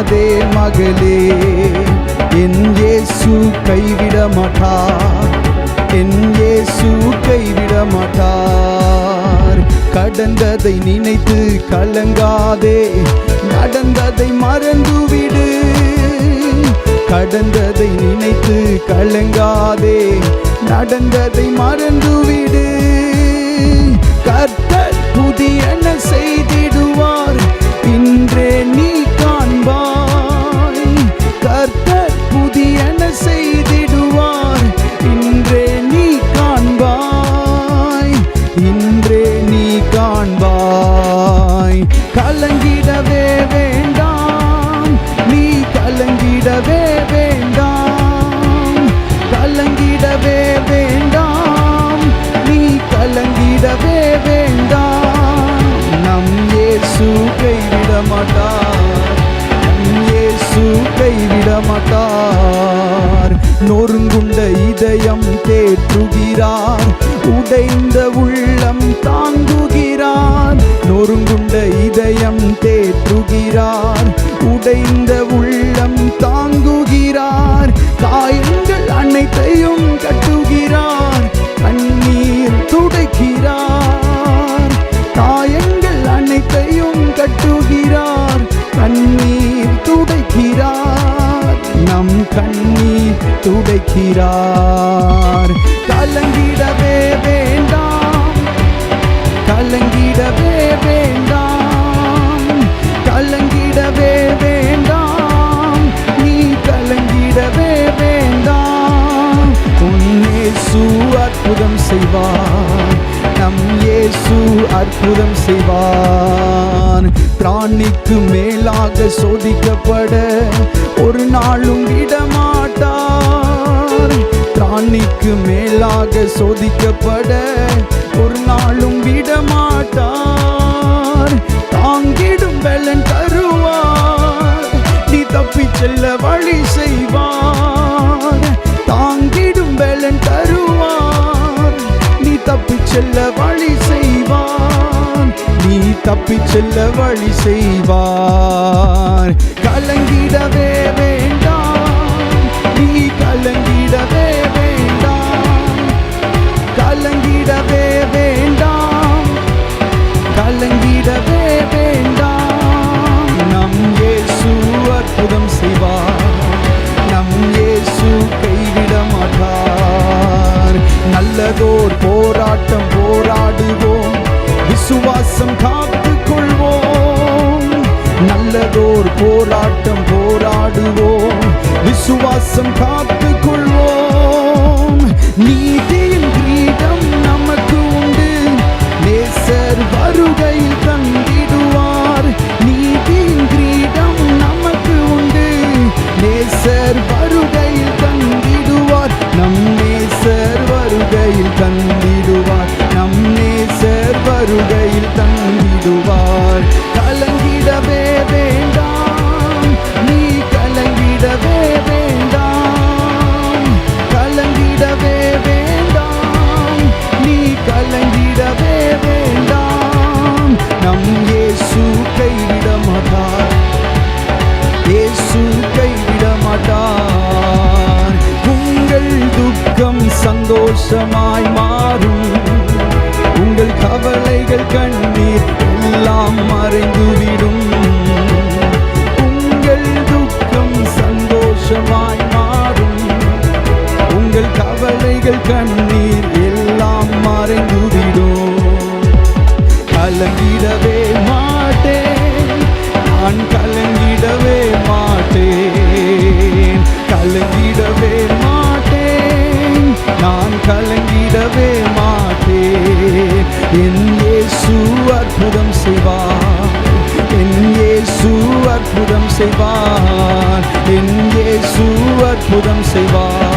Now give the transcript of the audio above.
கலங்காதே மகளே என் இயேசு கைவிட மாட்டார் என் இயேசு கைவிட மாட்டார் கடந்ததை நினைத்து கலங்காதே நடந்ததை மறந்துவிடு. கடந்ததை நினைத்து கலங்காதே நடந்ததை மறந்துவிடு. கைவிட மாட்டார். நொறுங்குண்ட இதயம் தேற்றுகிறார். உடைந்த உள்ளம் தாங்குகிறார். நொறுங்குண்ட இதயம் தேற்றுகிறார். இருக்கிறார் கலங்கிடவே வேண்டாம். கலங்கிடவே வேண்டாம். கலங்கிடவே வேண்டாம். நீ கலங்கிடவே வேண்டாம். உன்னே இயேசு அற்புதம் செய்வார். நம் இயேசு அற்புதம் செய்வார். பிராணிக்கு மேலாக சோதிக்கப்பட ஒரு நாளும் விடமாட்டார். பிராணிக்கு மேலாக சோதிக்கப்பட ஒரு நாளும் விடமாட்டார். தாங்கிடும் பலன் தருவார். நீ தப்பி செல்ல வழி செய்வார். தாங்கிடும் பலன் தருவார். நீ தப்பி செல்ல வழி செய்வார். நீ தப்பி செல்ல வழி செய்வார். கலங்கிடவே நீ கலங்கிடவே வேண்டாம். கலங்கிடவே வேண்டாம். கலங்கிடவே வேண்டாம். நம் இயேசு அற்புதம் செய்வார். நம் இயேசு கைவிட மாட்டார். நல்லதோர் போராட்டம் போராடுவோம். விசுவாசம் காத்து நல்லதோர் போராட்டம் போராடுவோம். விசுவாசம் காத்து கொள்வோம் நீதியின் சந்தோஷமாய் மாறும். உங்கள் கவலைகள் கண்ணீர் எல்லாம் மறைந்துவிடும். உங்கள் துக்கம் சந்தோஷமாய் மாறும். உங்கள் கவலைகள் கண்ணீர் எல்லாம் மறைந்துவிடும். கலங்கிடவே மாட்டேன். நான் கலங்கிடவே மாட்டேன். கலங்கிடவே நான் கலங்கிடவே மாட்டேன். என் இயேசு அற்புதம் செய்வார். என் இயேசு அற்புதம் செய்வார். என் இயேசு அற்புதம் செய்வார்.